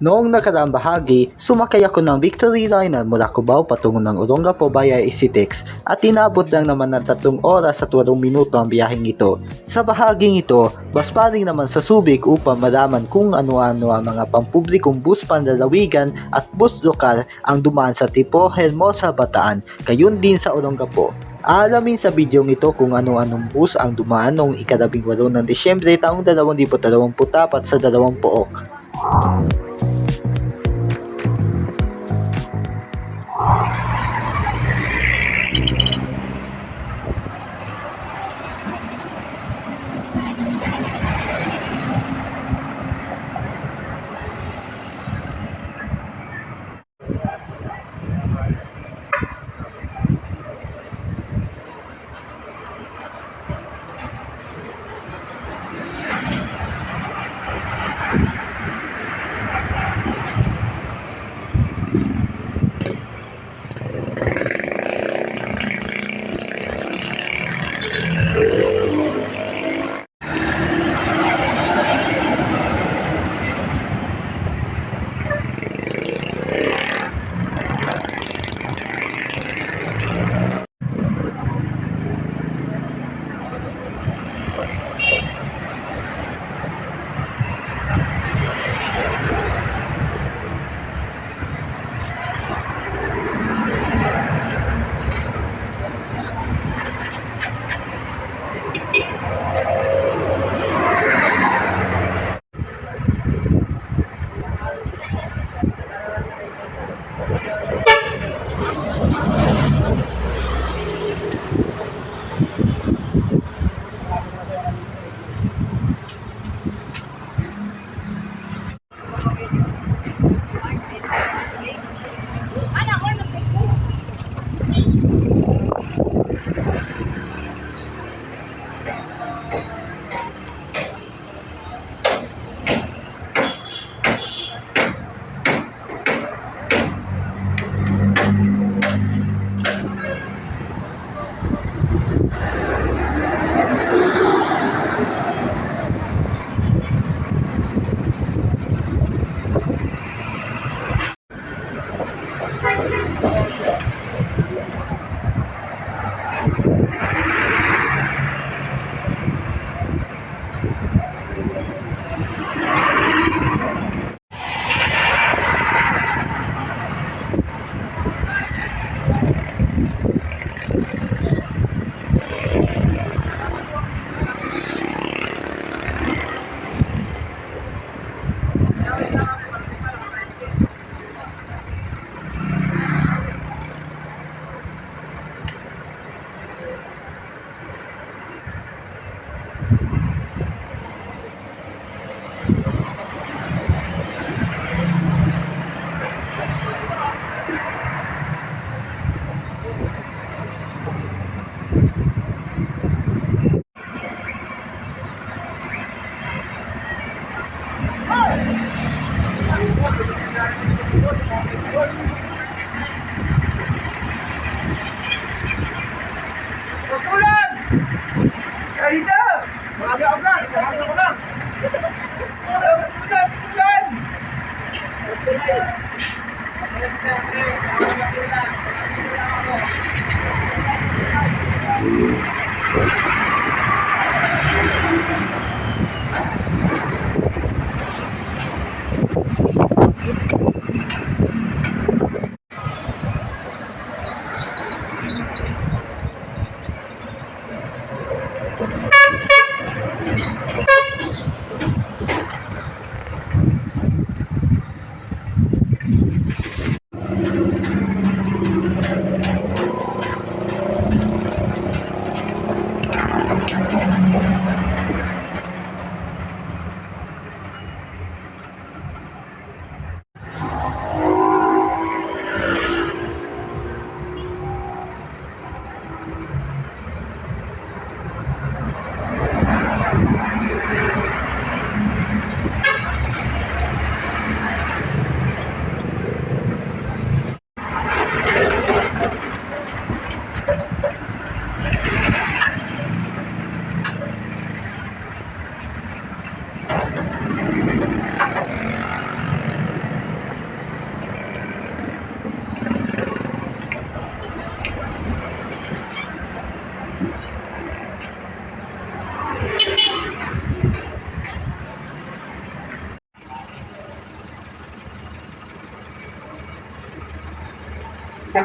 Noong nakaraang bahagi, sumakay ako ng Victory Liner mula Cubao patungo ng Olongapo via Isitex at inabot lang naman ng 3 oras at 8 minuto ang biyaheng ito. Sa bahaging ito, basparing naman sa Subic upang malaman kung ano-ano ang mga pampublikong bus panlalawigan at bus lokal ang dumaan sa Tipo, Hermosa, Bataan, gayon din sa Olongapo. Aalamin sa bidyong ito kung ano-anong bus ang dumaan noong ikadabing walo ng Disyembre taong 2024 sa dalawang pook. Susulan!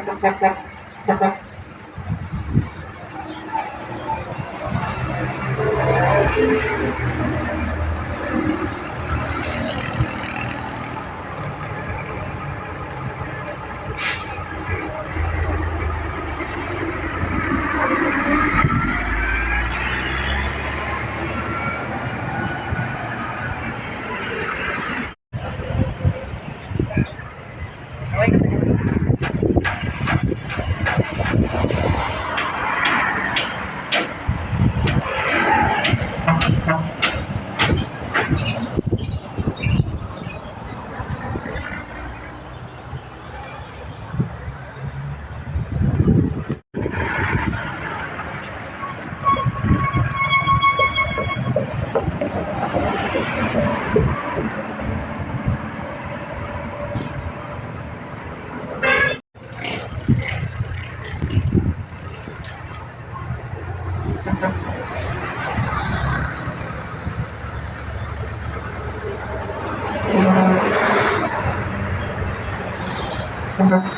Thank you. Thank you.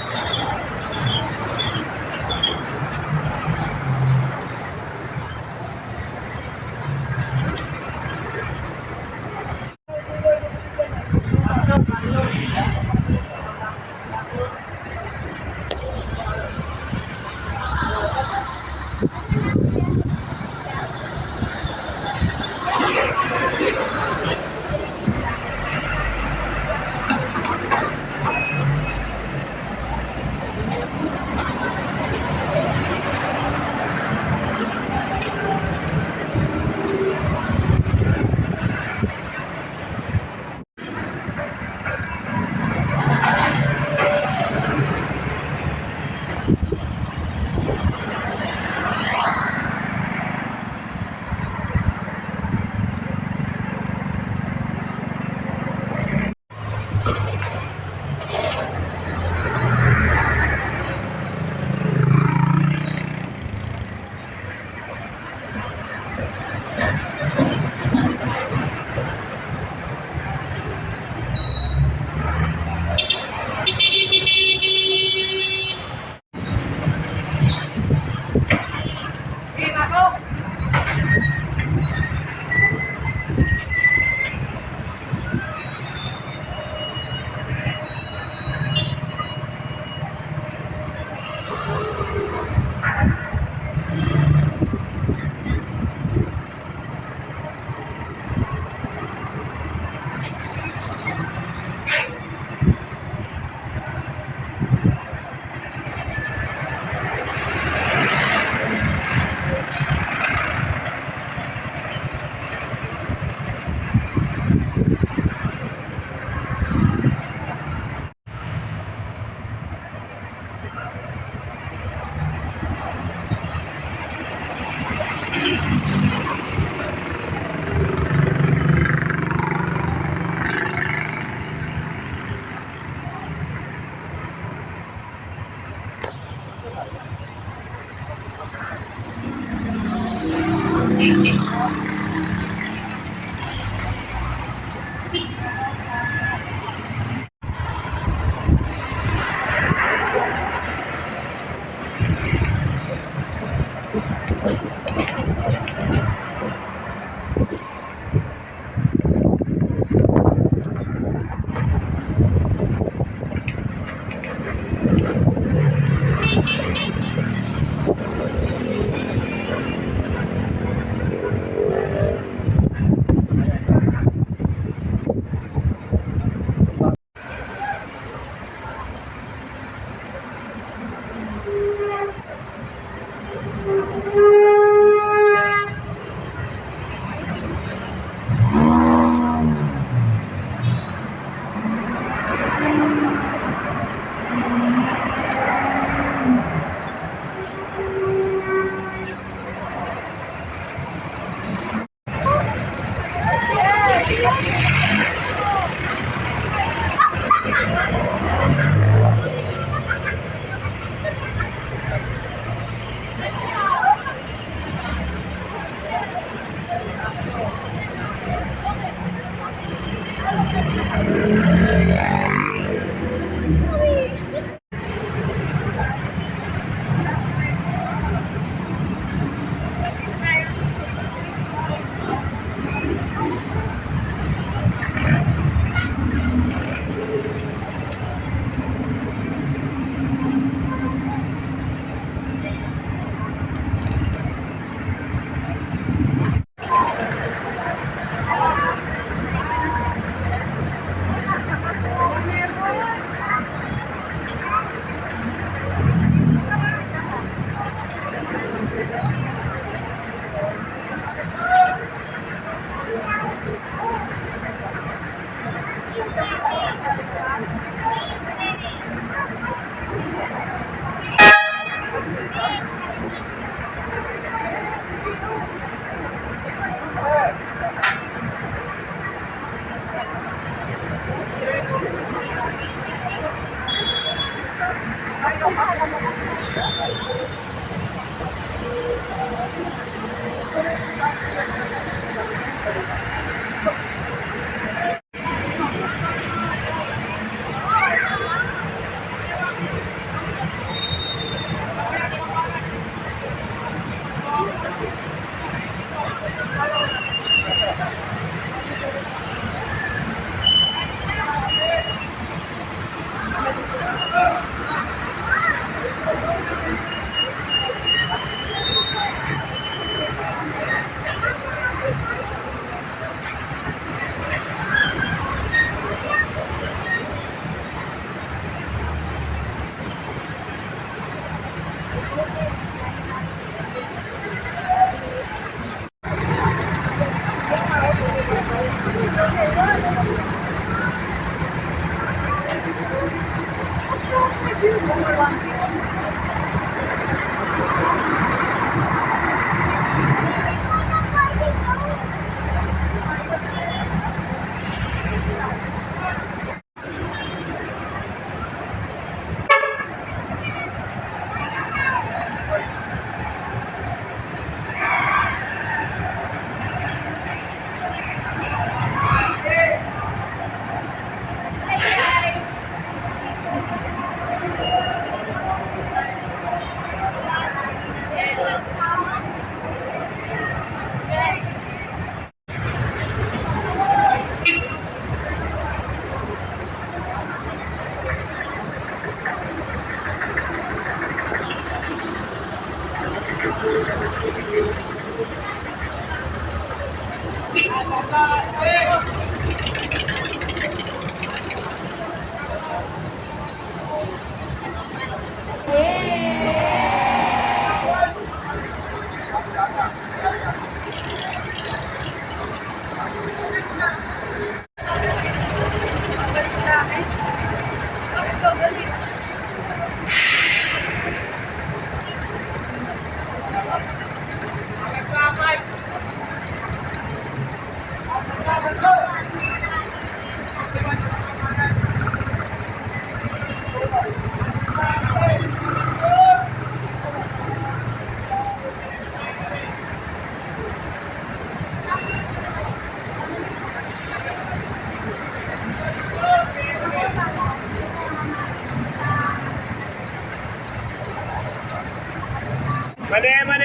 ಮನೆ ಮನೆ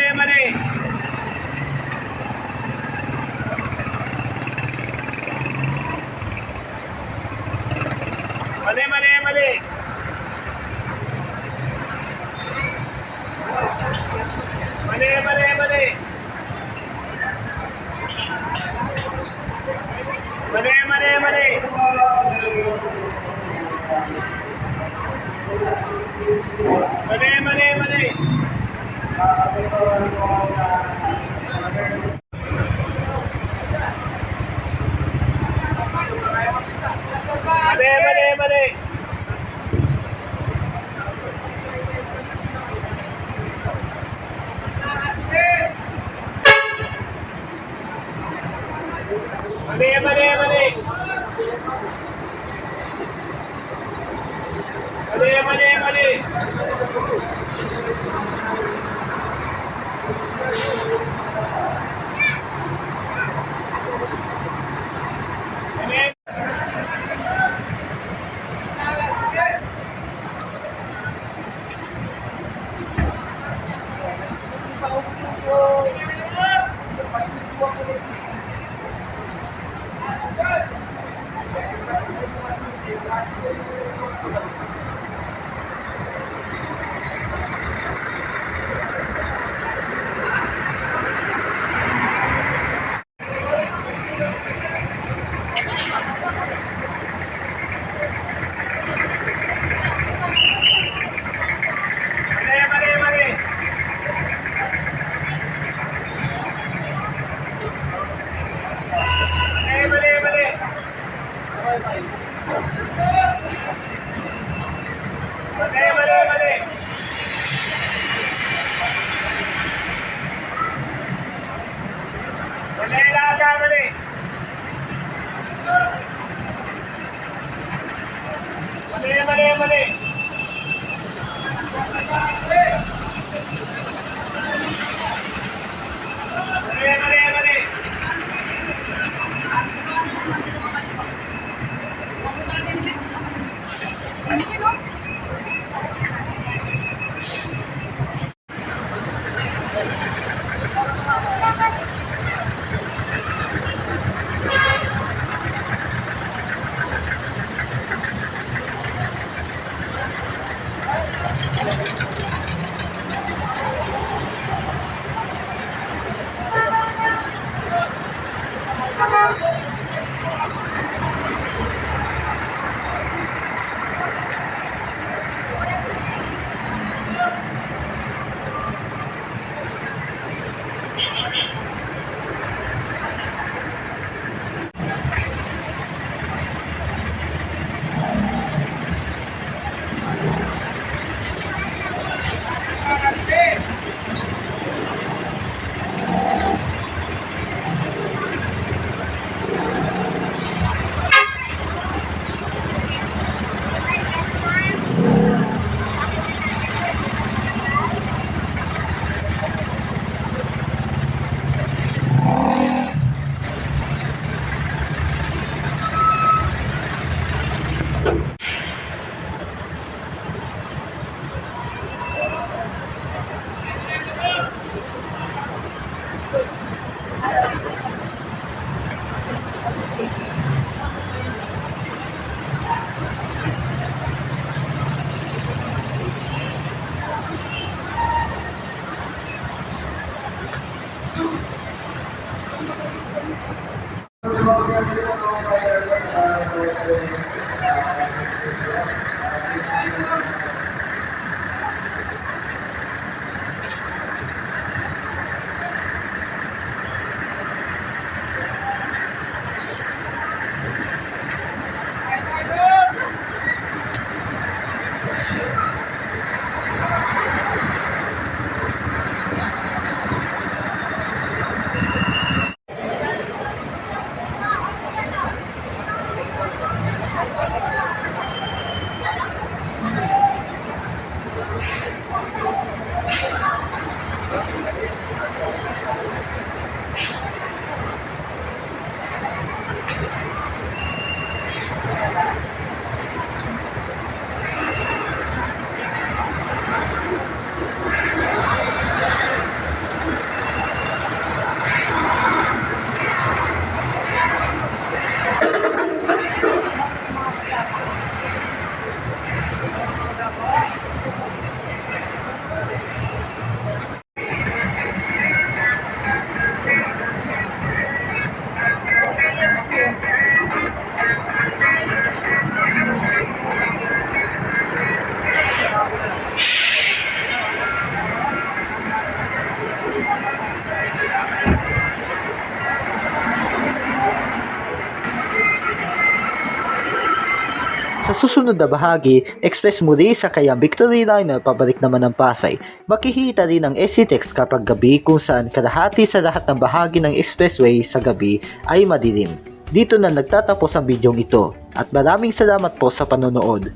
susunod na bahagi, express muli sa kayang Victory Liner pabalik naman ng Pasay. Makikita rin ang SCTEX kapag gabi kung saan kalahati sa lahat ng bahagi ng expressway sa gabi ay madilim. Dito na nagtatapos ang bidyong ito at maraming salamat po sa panonood.